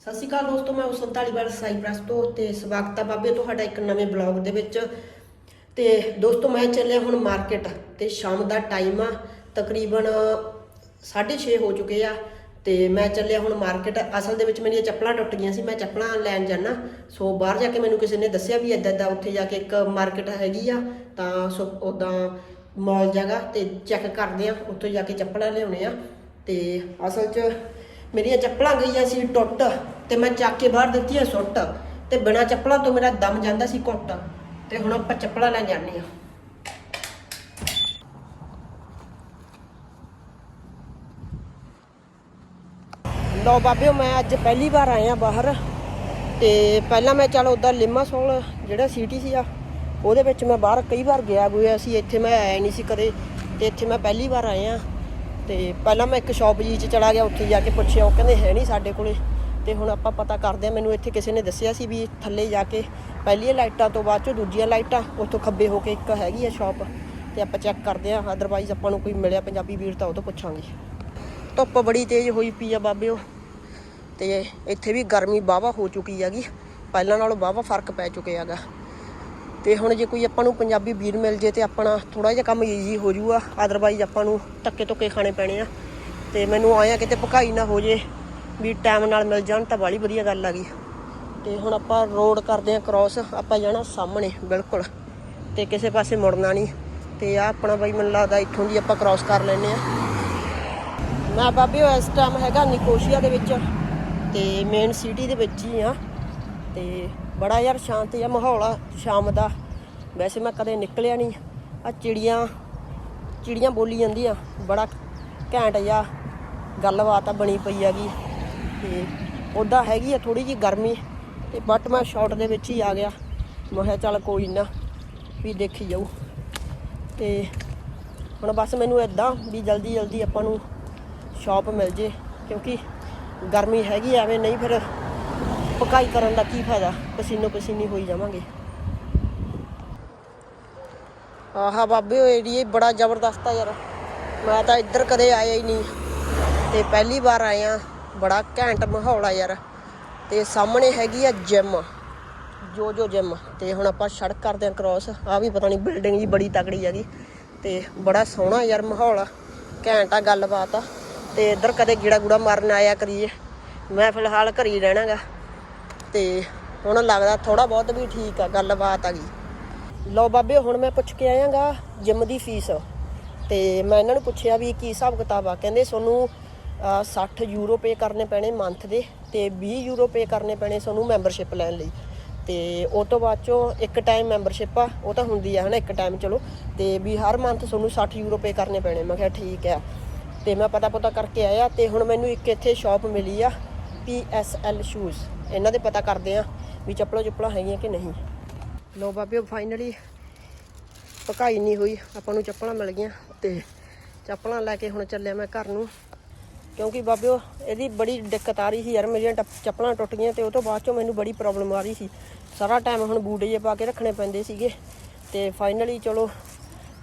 ਸਤਿ ਸ਼੍ਰੀ ਅਕਾਲ ਦੋਸਤੋ, ਮੈਂ ਉਸੰਤਾਲੀ ਵਾਲਾ ਸਾਈਪ੍ਰਸ ਤੋਂ ਤੇ ਸਵਾਗਤ ਹੈ ਬਾਬੇ ਤੁਹਾਡਾ ਇੱਕ ਨਵੇਂ ਬਲੌਗ ਦੇ ਵਿੱਚ। ਤੇ ਦੋਸਤੋ, ਮੈਂ ਚੱਲਿਆ ਹੁਣ ਮਾਰਕੀਟ ਤੇ ਸ਼ਾਮ ਦਾ ਟਾਈਮ ਆ, ਤਕਰੀਬਨ 6:30 ਹੋ ਚੁੱਕੇ ਆ। ਤੇ ਮੈਂ ਚੱਲਿਆ ਹੁਣ ਮਾਰਕੀਟ ਅਸਲ ਦੇ ਵਿੱਚ ਮੇਰੀਆਂ ਚੱਪਲਾਂ ਟੁੱਟ ਗਈਆਂ ਸੀ, ਮੈਂ ਚੱਪਲਾਂ ਲੈਣ ਜਾਣਾ ਸੋ ਬਾਹਰ ਜਾ ਕੇ ਮੈਨੂੰ ਕਿਸੇ ਨੇ ਦੱਸਿਆ ਵੀ ਇੱਦਾਂ ਏਦਾਂ ਉੱਥੇ ਜਾ ਕੇ ਇੱਕ ਮਾਰਕੀਟ ਹੈਗੀ ਆ, ਤਾਂ ਸੋ ਉਦਾਂ ਮਾਲ ਜਗ੍ਹਾ ਤੇ ਚੈੱਕ ਕਰਦੇ ਆ, ਉੱਥੇ ਜਾ ਕੇ ਚੱਪਲਾਂ ਲਿਆਉਣੇ ਆ। ਤੇ ਅਸਲ 'ਚ ਮੇਰੀਆਂ ਚੱਪਲਾਂ ਗਈਆਂ ਸੀ ਟੁੱਟ ਤੇ ਮੈਂ ਚੱਕ ਕੇ ਬਾਹਰ ਦਿੱਤੀਆਂ ਸੁੱਟ ਤੇ ਬਿਨਾਂ ਚੱਪਲਾਂ ਤੋਂ ਮੇਰਾ ਦਮ ਜਾਂਦਾ ਸੀ ਘੁੱਟ। ਤੇ ਹੁਣ ਆਪਾਂ ਚੱਪਲਾਂ ਲੈ ਜਾਂਦੇ ਆ। ਲੋ ਬਾਬਿਓ, ਮੈਂ ਅੱਜ ਪਹਿਲੀ ਵਾਰ ਆਇਆ ਬਾਹਰ। ਤੇ ਪਹਿਲਾਂ ਮੈਂ ਚਲ ਉਦਾਂ ਲਿਮਾਸੋਲ ਜਿਹੜਾ ਸਿਟੀ ਸੀ ਆ ਉਹਦੇ ਵਿੱਚ ਮੈਂ ਬਾਹਰ ਕਈ ਵਾਰ ਗਿਆ ਹੋਇਆ ਸੀ। ਇੱਥੇ ਮੈਂ ਆਇਆ ਨਹੀਂ ਸੀ ਕਦੇ, ਤੇ ਇੱਥੇ ਮੈਂ ਪਹਿਲੀ ਵਾਰ ਆਇਆ ਤੇ ਪਹਿਲਾਂ ਮੈਂ ਇੱਕ ਸ਼ਾਪ ਜੀ 'ਚ ਚਲਾ ਗਿਆ, ਉੱਥੇ ਜਾ ਕੇ ਪੁੱਛਿਆ, ਉਹ ਕਹਿੰਦੇ ਹੈ ਨਹੀਂ ਸਾਡੇ ਕੋਲੇ। ਤੇ ਹੁਣ ਆਪਾਂ ਪਤਾ ਕਰਦੇ ਆ ਮੈਨੂੰ ਇੱਥੇ ਕਿਸੇ ਨੇ ਦੱਸਿਆ ਸੀ ਵੀ ਥੱਲੇ ਜਾ ਕੇ ਪਹਿਲੀਆਂ ਲਾਈਟਾਂ ਤੋਂ ਬਾਅਦ ਚੋਂ ਦੂਜੀਆਂ ਲਾਈਟਾਂ, ਉੱਥੋਂ ਖੱਬੇ ਹੋ ਕੇ ਇੱਕ ਹੈਗੀ ਆ ਸ਼ਾਪ ਤੇ ਆਪਾਂ ਚੈੱਕ ਕਰਦੇ ਆ ਅਦਰਵਾਈਜ਼ ਆਪਾਂ ਨੂੰ ਕੋਈ ਮਿਲਿਆ ਪੰਜਾਬੀ ਵੀਰ ਤਾਂ ਉਹ ਤੋਂ ਪੁੱਛਾਂਗੇ। ਧੁੱਪ ਬੜੀ ਤੇਜ਼ ਹੋਈ ਪਈ ਆ ਬਾਬਿਓ। ਤੇ ਇੱਥੇ ਵੀ ਗਰਮੀ ਵਾਹਵਾ ਹੋ ਚੁੱਕੀ ਹੈਗੀ। ਪਹਿਲਾਂ ਨਾਲੋਂ ਵਾਹਵਾ ਫ਼ਰਕ ਪੈ ਚੁੱਕਿਆ ਹੈਗਾ। ਤੇ ਹੁਣ ਜੇ ਕੋਈ ਆਪਾਂ ਨੂੰ ਪੰਜਾਬੀ ਵੀਰ ਮਿਲ ਜੇ ਤੇ ਆਪਣਾ ਥੋੜਾ ਜਿਹਾ ਕੰਮ ਈਜ਼ੀ ਹੋ ਜਾਊਗਾ ਅਦਰਵਾਈਜ਼ ਆਪਾਂ ਨੂੰ ਧੱਕੇ ਧੁੱਕੇ ਖਾਣੇ ਪੈਣੇ ਆ। ਤੇ ਮੈਨੂੰ ਆਇਆ ਕਿਤੇ ਭਕਾਈ ਨਾ ਹੋ ਜੇ, ਵੀ ਟਾਈਮ ਨਾਲ ਮਿਲ ਜਾਣ ਤਾਂ ਬਾਲੀ ਵਧੀਆ ਗੱਲ ਆ ਗਈ ਤੇ ਹੁਣ ਆਪਾਂ ਰੋਡ ਕਰਦੇ ਆ ਕ੍ਰਾਸ ਆਪਾਂ ਜਾਣਾ ਸਾਹਮਣੇ, ਬਿਲਕੁਲ। ਤੇ ਕਿਸੇ ਪਾਸੇ ਮੁੜਨਾ ਨਹੀਂ। ਤੇ ਆ ਆਪਣਾ ਬਾਈ ਮੈਨੂੰ ਲੱਗਦਾ ਇੱਥੋਂ ਦੀ ਆਪਾਂ ਕ੍ਰਾਸ ਕਰ ਲੈਨੇ ਆ। ਮੈਂ ਬਾਬਿਓ ਇਸ ਟਾਈਮ ਹੈਗਾ ਨਿਕੋਸ਼ੀਆ ਦੇ ਵਿੱਚ ਤੇ ਮੇਨ ਸਿਟੀ ਦੇ ਵਿੱਚ ਹੀ ਆ ਤੇ ਬੜਾ ਯਾਰ ਸ਼ਾਂਤ ਜਿਹਾ ਮਾਹੌਲ ਆ ਸ਼ਾਮ ਦਾ। ਵੈਸੇ ਮੈਂ ਕਦੇ ਨਿਕਲਿਆ ਨਹੀਂ। ਆ ਚਿੜੀਆਂ ਚਿੜੀਆਂ ਬੋਲੀ ਜਾਂਦੀਆਂ। ਬੜਾ ਘੈਂਟ ਜਿਹਾ ਗੱਲਬਾਤ ਆ ਬਣੀ ਪਈ ਹੈਗੀ। ਤੇ ਉੱਦਾਂ ਹੈਗੀ ਆ ਥੋੜੀ ਜੀ ਗਰਮੀ ਤੇ ਬਟ ਮੈਂ ਸ਼ਾਰਟ ਦੇ ਵਿੱਚ ਹੀ ਆ ਗਿਆ। ਮੈਂ ਕਿਹਾ ਚੱਲ ਕੋਈ ਨਾ, ਵੀ ਦੇਖੀ ਜਾਊ। ਤੇ ਹੁਣ ਬਸ ਮੈਨੂੰ ਇਦਾਂ ਵੀ ਜਲਦੀ ਜਲਦੀ ਆਪਾਂ ਨੂੰ ਸ਼ਾਪ ਮਿਲ ਜੇ, ਕਿਉਂਕਿ ਗਰਮੀ ਹੈਗੀ ਐਵੇਂ ਨਹੀਂ ਫਿਰ ਪਕਾਈ ਕਰਨ ਦਾ ਕੀ ਫਾਇਦਾ? ਪਸੀਨੋ ਪਸੀਨੀ ਹੋਈ ਜਾਵਾਂਗੇ। ਆਹਾ ਬਾਬੇ ਉਹ ਏਰੀਏ ਬੜਾ ਜ਼ਬਰਦਸਤ ਆ ਯਾਰ। ਮੈਂ ਤਾਂ ਇੱਧਰ ਕਦੇ ਆਇਆ ਹੀ ਨਹੀਂ। ਤੇ ਪਹਿਲੀ ਵਾਰ ਆਇਆ, ਬੜਾ ਘੈਂਟ ਮਾਹੌਲ ਆ ਯਾਰ। ਤੇ ਸਾਹਮਣੇ ਹੈਗੀ ਆ ਜਿਮ ਜੋ ਜੋ ਜਿਮ ਤੇ ਹੁਣ ਆਪਾਂ ਸੜਕ ਕਰਦੇ ਆ ਕ੍ਰਾਸ ਆ ਵੀ ਪਤਾ ਨਹੀਂ ਬਿਲਡਿੰਗ ਜੀ ਬੜੀ ਤਕੜੀ ਹੈਗੀ। ਤੇ ਬੜਾ ਸੋਹਣਾ ਯਾਰ ਮਾਹੌਲ ਆ। ਘੈਂਟ ਆ ਗੱਲਬਾਤ ਆ। ਤੇ ਇੱਧਰ ਕਦੇ ਗੀੜਾ ਗੂੜਾ ਮਾਰਨ ਆਇਆ ਕਰੀਏ। ਮੈਂ ਫਿਲਹਾਲ ਘਰ ਹੀ ਰਹਿਣਾਗਾ। ਤੇ ਹੁਣ ਲੱਗਦਾ ਥੋੜਾ ਬਹੁਤ ਵੀ ਠੀਕ ਆ ਗੱਲਬਾਤ ਆ ਗਈ। ਲਓ ਬਾਬੇ ਹੁਣ ਮੈਂ ਪੁੱਛ ਕੇ ਆਇਆਗਾ ਜਿਮ ਦੀ ਫੀਸ। ਤੇ ਮੈਂ ਇਹਨਾਂ ਨੂੰ ਪੁੱਛਿਆ ਵੀ ਕੀ ਹਿਸਾਬ ਕਿਤਾਬ ਆ? ਕਹਿੰਦੇ ਤੁਹਾਨੂੰ ਅਹ, 60 ਯੂਰੋ ਪੇ ਕਰਨੇ ਪੈਣੇ ਮੰਥ ਦੇ ਤੇ 20 ਯੂਰੋ ਪੇ ਕਰਨੇ ਪੈਣੇ ਤੁਹਾਨੂੰ ਮੈਂਬਰਸ਼ਿਪ ਲੈਣ ਲਈ। ਤੇ ਉਹ ਤੋਂ ਬਾਅਦ ਚੋਂ ਇੱਕ ਟਾਈਮ ਮੈਂਬਰਸ਼ਿਪ ਆ ਉਹ ਤਾਂ ਹੁੰਦੀ ਆ ਹਨਾ ਇੱਕ ਟਾਈਮ ਚਲੋ। ਤੇ ਵੀ ਹਰ ਮੰਥ ਤੁਹਾਨੂੰ 60 ਯੂਰੋ ਪੇ ਕਰਨੇ ਪੈਣੇ। ਮੈਂ ਕਿਹਾ ਠੀਕ ਆ। ਤੇ ਮੈਂ ਪਤਾ ਪਤਾ ਕਰਕੇ ਆਇਆ ਤੇ ਹੁਣ ਮੈਨੂੰ ਇੱਕ ਇੱਥੇ ਸ਼ਾਪ ਮਿਲੀ ਆ PSL ਸ਼ੂਜ਼ ਇਹਨਾਂ ਦੇ ਪਤਾ ਕਰਦੇ ਆ ਵੀ ਚੱਪਲਾਂ ਚੁੱਪਲਾਂ ਹੈਗੀਆਂ ਕਿ ਨਹੀਂ। ਲੋ ਬਾਬਿਓ ਫਾਈਨਲੀ ਪਕਾਈ ਨਹੀਂ ਹੋਈ। ਆਪਾਂ ਨੂੰ ਚੱਪਲਾਂ ਮਿਲ ਗਈਆਂ ਤੇ ਚੱਪਲਾਂ ਲੈ ਕੇ ਹੁਣ ਚੱਲਿਆ ਮੈਂ ਘਰ ਨੂੰ। ਕਿਉਂਕਿ ਬਾਬਿਓ, ਇਹਦੀ ਬੜੀ ਦਿੱਕਤ ਆ ਰਹੀ ਸੀ ਯਾਰ, ਮੇਰੀਆਂ ਟੱਪ- ਚੱਪਲਾਂ ਟੁੱਟ ਗਈਆਂ ਤੇ ਉਹ ਤੋਂ ਬਾਅਦ ਚੋਂ ਮੈਨੂੰ ਬੜੀ ਪ੍ਰੋਬਲਮ ਆ ਰਹੀ ਸੀ। ਸਾਰਾ ਟਾਈਮ ਹੁਣ ਬੂਟ ਜੇ ਪਾ ਕੇ ਰੱਖਣੇ ਪੈਂਦੇ ਸੀਗੇ ਤੇ ਫਾਈਨਲੀ ਚਲੋ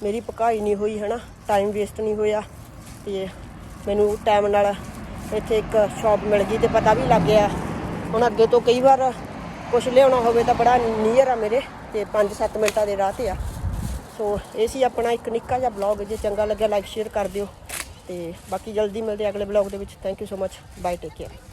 ਮੇਰੀ ਪਕਾਈ ਨਹੀਂ ਹੋਈ, ਹਨਾ। ਟਾਈਮ ਵੇਸਟ ਨਹੀਂ ਹੋਇਆ। ਤੇ ਮੈਨੂੰ ਟਾਈਮ ਨਾਲ ਇੱਥੇ ਇੱਕ ਸ਼ਾਪ ਮਿਲ ਗਈ ਤੇ ਪਤਾ ਵੀ ਲੱਗ ਗਿਆ। ਹੁਣ ਅੱਗੇ ਤੋਂ ਕਈ ਵਾਰ ਕੁਝ ਲਿਆਉਣਾ ਹੋਵੇ ਤਾਂ ਬੜਾ ਨੀਅਰ ਆ ਮੇਰੇ ਤੇ 5-7 ਮਿੰਟਾਂ ਦੇ ਰਾਹ ਤੇ ਆ। ਸੋ ਇਹ ਸੀ ਆਪਣਾ ਇੱਕ ਨਿੱਕਾ ਜਿਹਾ ਬਲੌਗ ਜੇ ਚੰਗਾ ਲੱਗਿਆ ਲਾਈਕ ਸ਼ੇਅਰ ਕਰ ਦਿਓ ਤੇ ਬਾਕੀ ਜਲਦੀ ਮਿਲਦੇ ਅਗਲੇ ਬਲੌਗ ਦੇ ਵਿੱਚ। Thank you so much bye take care